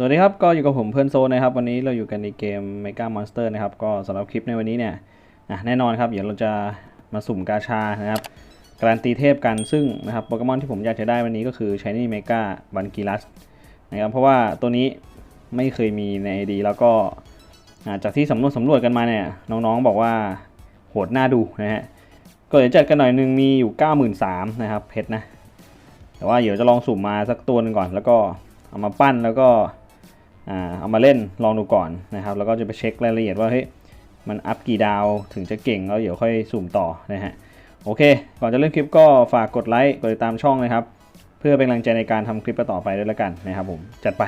สวัสดีครับ ก็อยู่กับผมเพื่อนโซนะครับ วันนี้เราอยู่กันในเกม Mega Monster นะครับ ก็สำหรับคลิปในวันนี้เนี่ยอะแน่นอนครับ เดี๋ยวเราจะมาสุ่มกาชานะครับ การันตีเทพกันซึ่งนะครับโปเกมอนที่ผมอยากจะได้วันนี้ก็คือ Shiny Mega b a n g i l a s นะครับเพราะว่าตัวนี้ไม่เคยมีใน ID แล้วก็อะจากที่สำรวจสำรวจกันมาเนี่ยน้องๆบอกว่าโหดน่าดูนะฮะก็เดี๋ยวจัดกันหน่อยนึงมีอยู่ 93,000นะครับเพชรนะแต่ว่าเดี๋ยวจะลองสุ่มมาสักตัวนึงก่อน แล้วก็เอามาปั้นแล้วก็ เอามาเล่นลองดูก่อนนะครับ แล้วก็จะไปเช็ครายละเอียดว่าเฮ้ยมันอัพกี่ดาวถึงจะเก่งแล้วเดี๋ยวค่อยสุ่มต่อนะฮะโอเค ก่อนจะเริ่มคลิปก็ฝากกดไลค์กดติดตามช่องนะครับ เพื่อเป็นกำลังใจในการทำคลิปต่อไปด้วยละกันนะครับผมจัดไป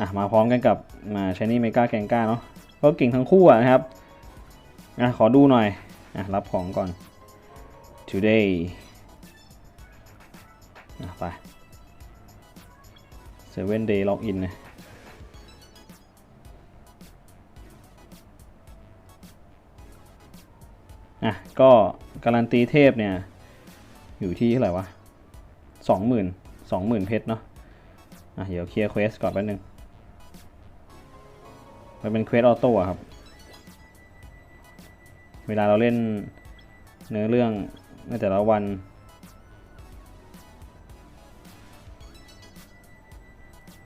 อะมาพร้อมกันกับมาชนี่เมกาแกงก้าเนาะก็เก่งทั้งคู่อะนะครับอะขอดูหน่อยอะรับของก่อน today อะไป 7 day login นะอะ ก็การันตีเทพเนี่ย อยู่ที่เท่าไหร่วะสองหมื่นสองหมื่นเพชรเนาะอะ เดี๋ยวเคลียร์เควสก่อนแป๊บนึงมันเป็นเควสออโต้ครับ เวลาเราเล่นเนื้อเรื่องในแต่ละวัน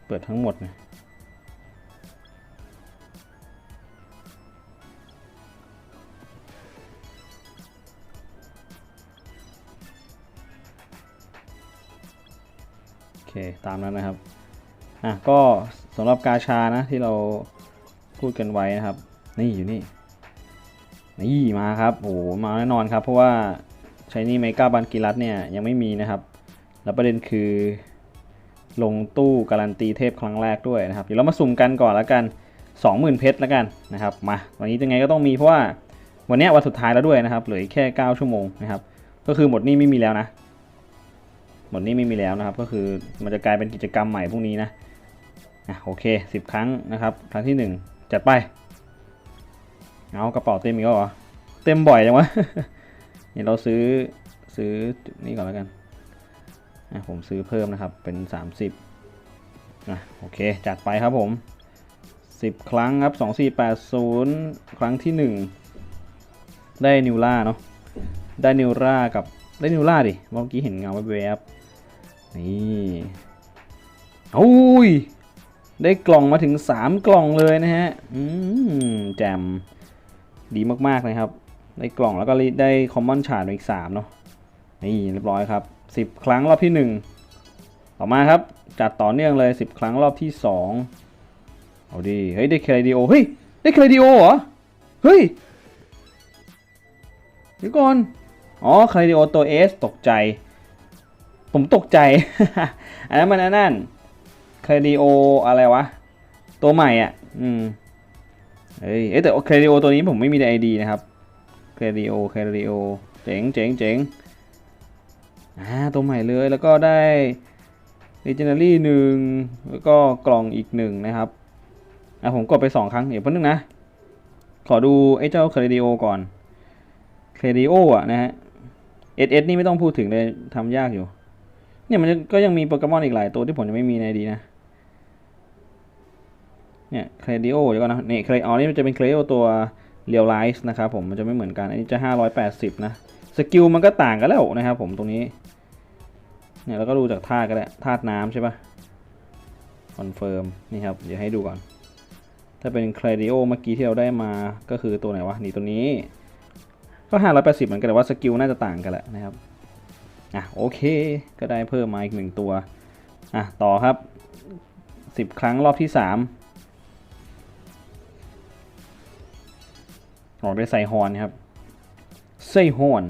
เปิดทั้งหมดนะโอเค ตามนั้นนะครับ อะ ก็สำหรับกาชานะที่เราพูดกันไว้นะครับ นี่อยู่นี่ นี่มาครับ โอ้มาแน่นอนครับ เพราะว่าใช้นี่เมกาบันกิรัตเนี่ยยังไม่มีนะครับ แล้วประเด็นคือ ลงตู้การันตีเทพครั้งแรกด้วยนะครับเดี๋ยวเรามาสุ่มกันก่อนแล้วกัน 20,000 เพชรแล้วกันนะครับมาวันนี้ยังไงก็ต้องมีเพราะว่าวันนี้วันสุดท้ายแล้วด้วยนะครับเหลืออีกแค่ 9 ชั่วโมงนะครับก็คือหมดนี้ไม่มีแล้วนะ หมดนี้ไม่มีแล้วนะครับ ก็คือมันจะกลายเป็นกิจกรรมใหม่พรุ่งนี้นะอะโอเค 10 ครั้งนะครับ ครั้งที่ 1 จัดไปเอากระเป๋าเต็มอีกแล้วเหรอเต็มบ่อยจังวะเดี๋ยวเราซื้อซื้อนี่ก่อนแล้วกัน ผมซื้อเพิ่มนะครับเป็น 30นะโอเคจัดไปครับผม 10 ครั้งครับ 2480 ครั้งที่ 1 ได้นิวล่าเนาะได้นิวล่ากับได้นิวล่าดิเมื่อกี้เห็นเงาแวบๆนี่โอ้ยได้กล่องมาถึง 3 กล่องเลยนะฮะ อืม แจมดีมากๆเลยครับ ได้กล่องแล้วก็ได้คอมมอนชาร์ดอีก 3 เนาะนี่เรียบร้อยครับ 10 ครั้งรอบที่ 1 ต่อมาครับ จัดต่อเนื่องเลย 10 ครั้งรอบที่ 2 เอาดีเฮ้ย ได้เครดิโอ เฮ้ย ได้เครดิโอเหรอ เฮ้ย เดี๋ยวก่อน อ๋อเครดิโอตัว S ตกใจ ผมตกใจ อันนั้นมันนั่นเครดิโออะไรวะ ตัวใหม่อะ อืมเฮ้ยเอ้ยแต่เครดิโอตัวนี้ผมไม่มีในไอดีนะครับ เครดิโอ เครดิโอ เจ๋งเจ๋งเจ๋ง อ่าตัวใหม่เลยแล้วก็ได้ Legendary หนึ่งแล้วก็กล่องอีกหนึ่งนะครับอะผมกดไป2ครั้งเดี๋ยวเพิ่นึงนะ ขอดูไอ้เจ้าเครดิโอก่อนเครดิโออะนะฮะเอสเอสนี่ไม่ต้องพูดถึงเลยทำยากอยู่ เนี่ยมันก็ยังมีโปเกมอนอีกหลายตัวที่ผมยังไม่มีในดีนะเนี่ยเครดิโอเดี๋ยวก่อนนะเนี่ยเครอ๋อนี่มันจะเป็นเครดิโอตัวเรียลไลซ์นะครับผมมันจะไม่เหมือนกัน อันนี้จะ 580 นะ สกิลมันก็ต่างกันแล้วนะครับผมตรงนี้ เนี่ยเราก็ดูจากธาตุก็ได้ธาตุน้ำใช่ปะคอนเฟิร์มนี่ครับ เดี๋ยวให้ดูก่อน ถ้าเป็นเครดิโอเมื่อกี้ที่เราได้มาก็คือตัวไหนวะ นี่ตัวนี้ ก็580เหมือนกันแต่ว่าสกิลน่าจะต่างกันแหละนะครับ อะโอเค ก็ได้เพิ่มมาอีกหนึ่งตัว อะต่อครับ10ครั้งรอบที่3ออกได้วยไซฮอนครับไซฮอน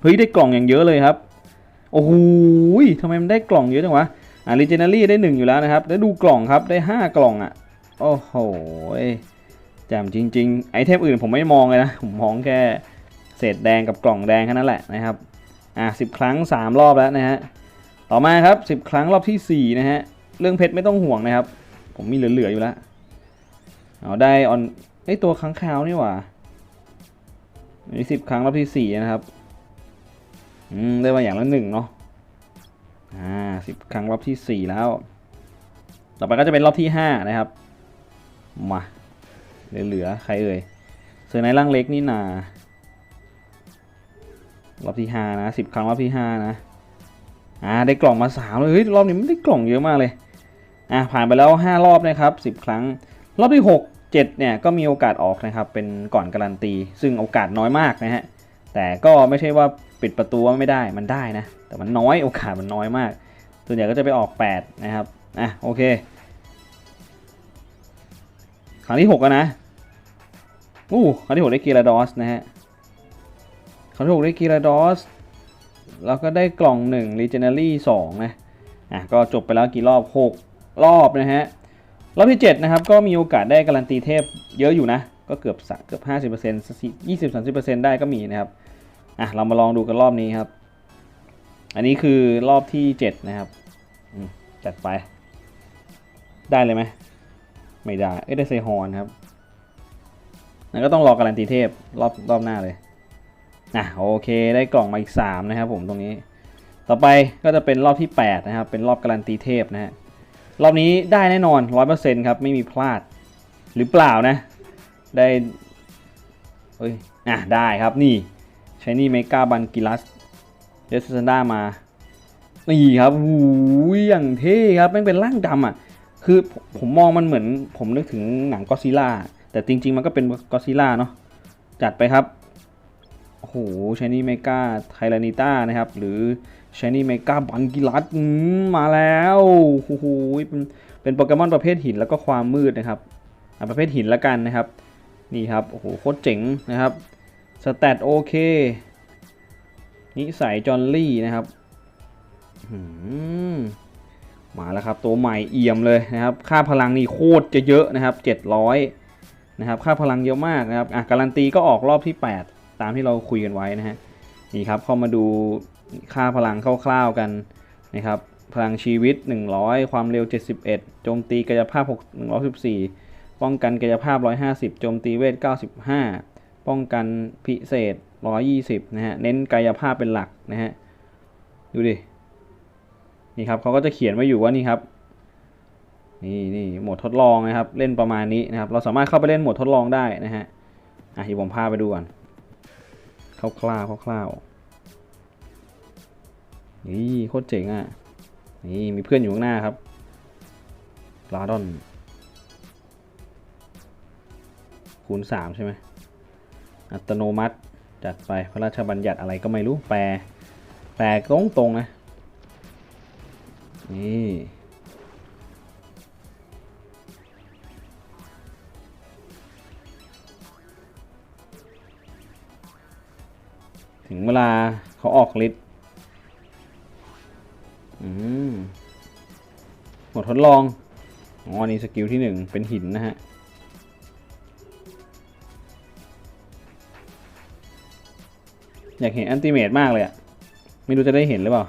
เฮ้ยได้กล่องอย่างเยอะเลยครับ โอ้โหทำไมมันได้กล่องเยอะจังวะอ่า l ิเจนารี่ได้หนึ่งอยู่แล้วนะครับ แล้วดูกล่องครับได้ห้ากล่องอะ โอ้โหแจ่มจริง ๆ ไอเทมอื่นผมไม่มองเลยนะ ผมมองแค่เศษแดงกับกล่องแดงแค่นั้นแหละนะครับ อ่าสิบครั้งสามรอบแล้วนะฮะ ต่อมาครับสิบครั้งรอบที่สี่นะฮะ เรื่องเพชรไม่ต้องห่วงนะครับ ผมมีเหลือ ๆ อยู่แล้ว เอาได้ออนไอตัวค้างคาวนี่หว่าอันนี้สิบครั้งรอบที่สี่นะครับ อืมได้มาอย่างละหนึ่งเนาะอ่าสิบครั้งรอบที่สี่แล้ว ต่อไปก็จะเป็นรอบที่ห้านะครับ มาเหลือใครเอ่ยเสือในร่างเล็กนี่นารอบที่ห้านะสิบครั้งรอบที่ห้านะอ่าได้กล่องมาสามเลยเฮ้ยรอบนี้ไมันได้กล่องเยอะมากเลยอ่าผ่านไปแล้วห้ารอบนะครับสิบครั้งรอบที่หกเจ็ดเนี่ยก็มีโอกาสออกนะครับเป็นก่อนการันตี ซึ่งโอกาสน้อยมากนะฮะแต่ก็ไม่ใช่ว่า ปิดประตูว่าไม่ได้มันได้นะ แต่มันน้อยโอกาสมันน้อยมาก ส่วนใหญ่ก็จะไปออก 8 นะครับ อะโอเค ครั้งที่6แล้วนะอู้ครั้งที่ 6 ได้กีราดอสนะฮะ ครั้งที่ 6 ได้กีราดอสแล้วก็ได้กล่อง1 Legendary 2นะ อะก็จบไปแล้วกี่รอบ 6 รอบนะฮะ รอบที่ 7 นะครับ ก็มีโอกาสได้การันตีเทพเยอะอยู่นะ ก็เกือบสะเกือบ 50% 20-30%ได้ก็มีนะครับ อะเรามาลองดูกันรอบนี้ครับ อันนี้คือรอบที่ 7 นะครับจัดไป ได้เลยไหมไม่ได้ เอ้ยได้เซฮอนครับนั่นก็ต้องรอการันตีเทพรอบรอบหน้าเลยอะโอเคได้กล่องมาอีก 3 นะครับผมตรงนี้ ต่อไปก็จะเป็นรอบที่ 8 นะครับ เป็นรอบการันตีเทพนะฮะรอบนี้ได้แน่นอน 100%ครับไม่มีพลาดหรือเปล่านะ ได้เอ้ยอะได้ครับนี่ ช้นี่เมกาบันกิลัสเดสซันด้ามานี่ครับหูอย่างเท่ครับแม่งเป็นร่างดำอะ คือผมมองมันเหมือน ผมนึกถึงหนังก็ซิล่า แต่จริง ๆ มันก็เป็นก็ซิล่าเนาะ จัดไปครับ โอ้โหชนี่เมกาไทรานิต้านะครับ หรือชนี่เมกาบันกิลัสมาแล้วโอ้โหเป็นเป็นโปเกมอนประเภทหินแล้วก็ความมืดนะครับ ประเภทหินละกันนะครับ นี่ครับ โอ้โห โคตรเจ๋งนะครับ สแตทโอเค นิสัยจอนลี่นะครับมมาแล้วครับตัวใหม่เอี่ยมเลยนะครับ ค่าพลังนี่โคตรจะเยอะนะครับ 700 นะครับ ค่าพลังเยอะมากนะครับอะการันตีก็ออกรอบที่ 8 ตามที่เราคุยกันไว้นะฮะนี่ครับเข้ามาดูค่าพลังคร่าวๆกันนะครับพลังชีวิต 100 ความเร็ว 71 โจมตีกายภาพ 6 114 ป้องกันกายภาพ 150 โจมตีเวท 95 ป้องกันพิเศษ 120 นะฮะ เน้นกายภาพเป็นหลักนะฮะ ดูดิ นี่ครับเขาก็จะเขียนไว้อยู่ว่านี่ครับ นี่นี่โหมดทดลองนะครับ เล่นประมาณนี้นะครับ เราสามารถเข้าไปเล่นโหมดทดลองได้นะฮะ อะเดี๋ยวผมพาไปดูก่อนคร่าวๆคร่าวๆนี่โคตรเจ๋งอะ นี่มีเพื่อนอยู่ข้างหน้าครับลาดอนคูณ3ใช่ไหม อัตโนมัติจัดไปพระราชบัญญัติอะไรก็ไม่รู้แปลแปลตรงตรงๆนะนี่ถึงเวลาเขาออกฤทธิ์หมดทดลองอ๋อนนี้สกิลที่หนึ่งเป็นหินนะฮะ อยากเห็นแอนติเมตมากเลยอะไม่รู้จะได้เห็นหรือเปล่า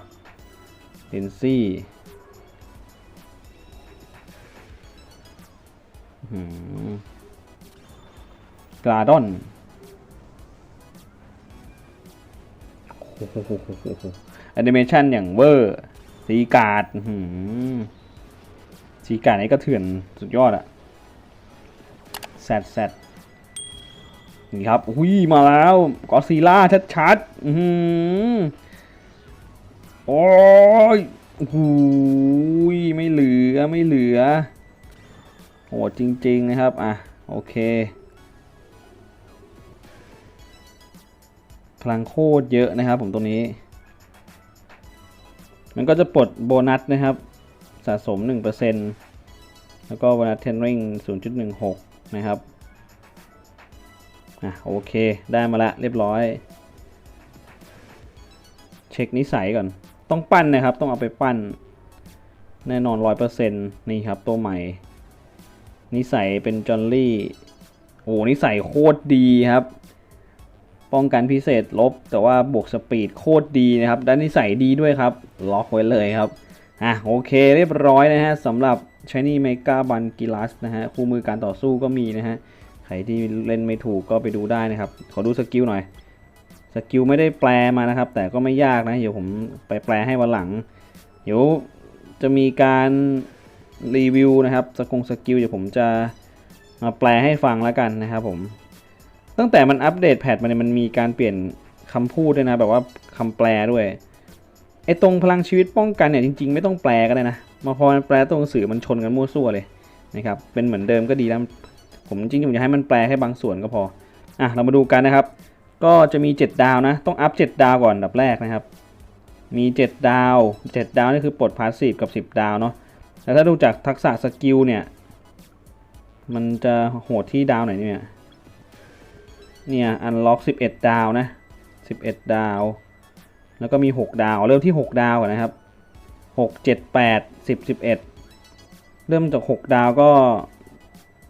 เดนซี่กราดอนแอนิเมชันอย่างเวอร์สีการ์ดสีการ์ดนี่ก็เถื่อนสุดยอดอะแซดแซด นี่ครับอุ้ยมาแล้วกอซีล่าชัดๆอือหือโอ้ยโอ้โหยไม่เหลือไม่เหลือโหดจริง ๆ นะครับ อะ โอเค พลังโคตรเยอะนะครับผมตรงนี้ มันก็จะปลดโบนัสนะครับ สะสม 1%แล้วก็โบนัสเทนริง0.16 นะครับ อะโอเคได้มาละเรียบร้อย เช็คนิสัยก่อน ต้องปั้นนะครับ ต้องเอาไปปั้น แน่นอน100%นี่ครับตัวใหม่ นิสัยเป็นจอนลี่โอ้นิสัยโคตรดีครับ ป้องกันพิเศษลบ แต่ว่าบวกสปีดโคตรดีนะครับด้านนิสัยดีด้วยครับ ล็อกไว้เลยครับอะโอเคเรียบร้อยนะฮะสำหรับ Shiny Mega b a n g i l a s นะฮะคู่มือการต่อสู้ก็มีนะฮะ ใครที่เล่นไม่ถูกก็ไปดูได้นะครับ ขอดูสกิลหน่อย สกิลไม่ได้แปลมานะครับ แต่ก็ไม่ยากนะ เดี๋ยวผมไปแปลให้วันหลัง เดี๋ยวจะมีการรีวิวนะครับ สกงสกิลเดี๋ยวผมจะมาแปลให้ฟังแล้วกันนะครับผม ตั้งแต่มันอัปเดตแพทมาเนี่ยมันมีการเปลี่ยนคำพูดด้วยนะ แบบว่าคำแปลด้วย ไอ้ตรงพลังชีวิตป้องกันเนี่ยจริง ๆ ไม่ต้องแปลก็ได้นะ มาพอแปลตัวหนังสือมันชนกันมั่วซั่วเลยนะครับ เป็นเหมือนเดิมก็ดีแล้ว ผมจริงๆผมอยากให้มันแปลแค่บางส่วนก็พออะเรามาดูกันนะครับ ก็จะมี 7 ดาวนะ ต้องอัพ 7 ดาวก่อนอันดับแรกนะครับ มี 7 ดาว 7 ดาวนี่คือปลดพาสซีฟกับ 10 ดาวเนาะแต่ถ้าดูจากทักษะสกิลเนี่ย มันจะโหดที่ดาวไหนเนี่ยเนี่ยอันล็อก11 ดาวนะ 11 ดาว แล้วก็มี 6 ดาว เริ่มที่ 6 ดาวก่อนนะครับ 6 7 8 10 11 เริ่มจาก 6 ดาวก็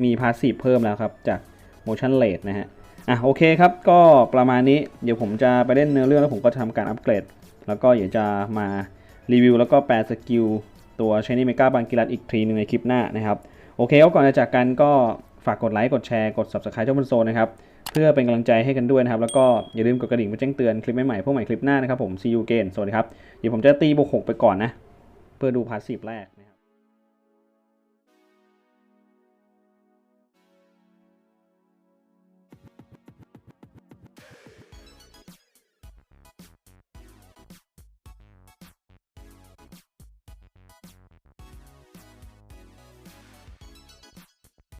มีพาสซีฟเพิ่มแล้วครับ จาก motion rate นะฮะ อะโอเคครับ ก็ประมาณนี้เดี๋ยวผมจะไปเล่นเนื้อเรื่องแล้วผมก็จะทำการอัปเกรด แล้วก็เดี๋ยวจะมารีวิวแล้วก็แปลสกิลตัว Shiny Mega บางกิรัตอีกทีหนึงในคลิปหน้านะครับ โอเคก็ก่อนจะจากกันก็ฝากกดไลค์ กดแชร์ กด Subscribe ช่องบนโซนนะครับเพื่อเป็นกำลังใจให้กันด้วยนะครับ แล้วก็อย่าลืมกดกระดิ่งเพื่อแจ้งเตือนคลิปใหม่ๆพวกใหม่คลิปหน้านะครับผม See you again สวัสดีครับ เดี๋ยวผมจะตีบวก6ไปก่อนนะ เพื่อดูพาสซีฟแรกนะ